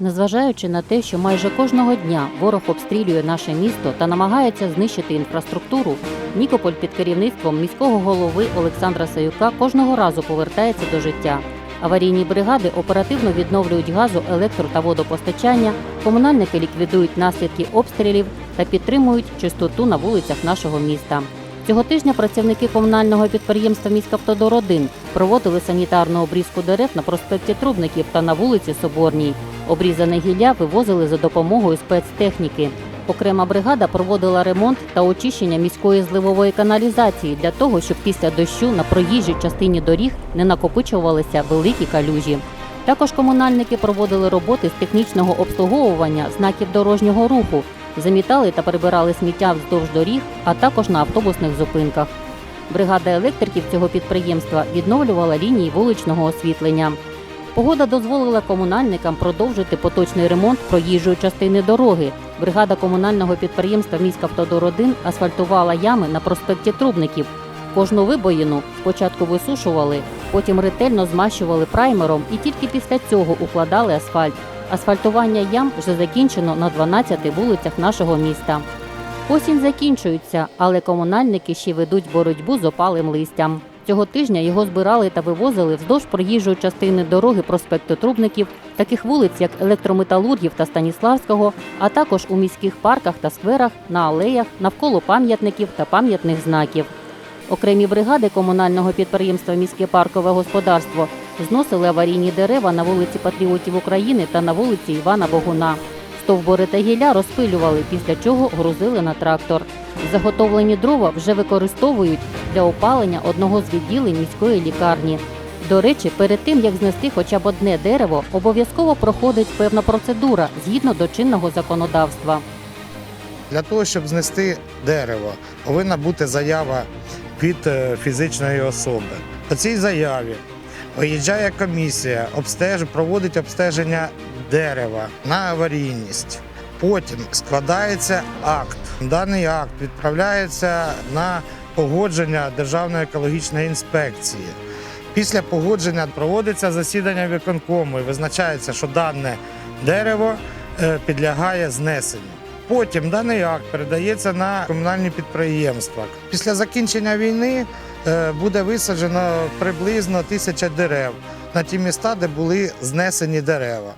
Незважаючи на те, що майже кожного дня ворог обстрілює наше місто та намагається знищити інфраструктуру, Нікополь під керівництвом міського голови Олександра Саюка кожного разу повертається до життя. Аварійні бригади оперативно відновлюють газу, електро та водопостачання, комунальники ліквідують наслідки обстрілів та підтримують чистоту на вулицях нашого міста. Цього тижня працівники комунального підприємства «Міськавтодор-1» проводили санітарну обрізку дерев на проспекті Трубників та на вулиці Соборній. Обрізане гілля вивозили за допомогою спецтехніки. Окрема бригада проводила ремонт та очищення міської зливової каналізації для того, щоб після дощу на проїжджій частині доріг не накопичувалися великі калюжі. Також комунальники проводили роботи з технічного обслуговування знаків дорожнього руху, замітали та прибирали сміття вздовж доріг, а також на автобусних зупинках. Бригада електриків цього підприємства відновлювала лінії вуличного освітлення. Погода дозволила комунальникам продовжити поточний ремонт проїжджої частини дороги. Бригада комунального підприємства «Міськавтодор-1» асфальтувала ями на проспекті Трубників. Кожну вибоїну спочатку висушували, потім ретельно змащували праймером і тільки після цього укладали асфальт. Асфальтування ям вже закінчено на 12 вулицях нашого міста. Осінь закінчується, але комунальники ще ведуть боротьбу з опалим листям. Цього тижня його збирали та вивозили вздовж проїжджої частини дороги проспекту Трубників, таких вулиць, як електрометалургів та Станіславського, а також у міських парках та скверах, на алеях, навколо пам'ятників та пам'ятних знаків. Окремі бригади комунального підприємства Міське паркове господарство зносили аварійні дерева на вулиці Патріотів України та на вулиці Івана Богуна. Стовбури та гілля розпилювали, після чого грузили на трактор. Заготовлені дрова вже використовують для опалення одного з відділень міської лікарні. До речі, перед тим як знести хоча б одне дерево, обов'язково проходить певна процедура згідно до чинного законодавства. Для того, щоб знести дерево, повинна бути заява від е, фізичної особи. По цій заяві виїжджає комісія, обстеж... проводить обстеження дерева на аварійність. Потім складається акт. Даний акт відправляється на погодження Державної екологічної інспекції. Після погодження проводиться засідання виконкому і визначається, що дане дерево е, підлягає знесенню. Потім даний акт передається на комунальні підприємства. Після закінчення війни е, буде висаджено приблизно тисяча дерев на ті міста, де були знесені дерева.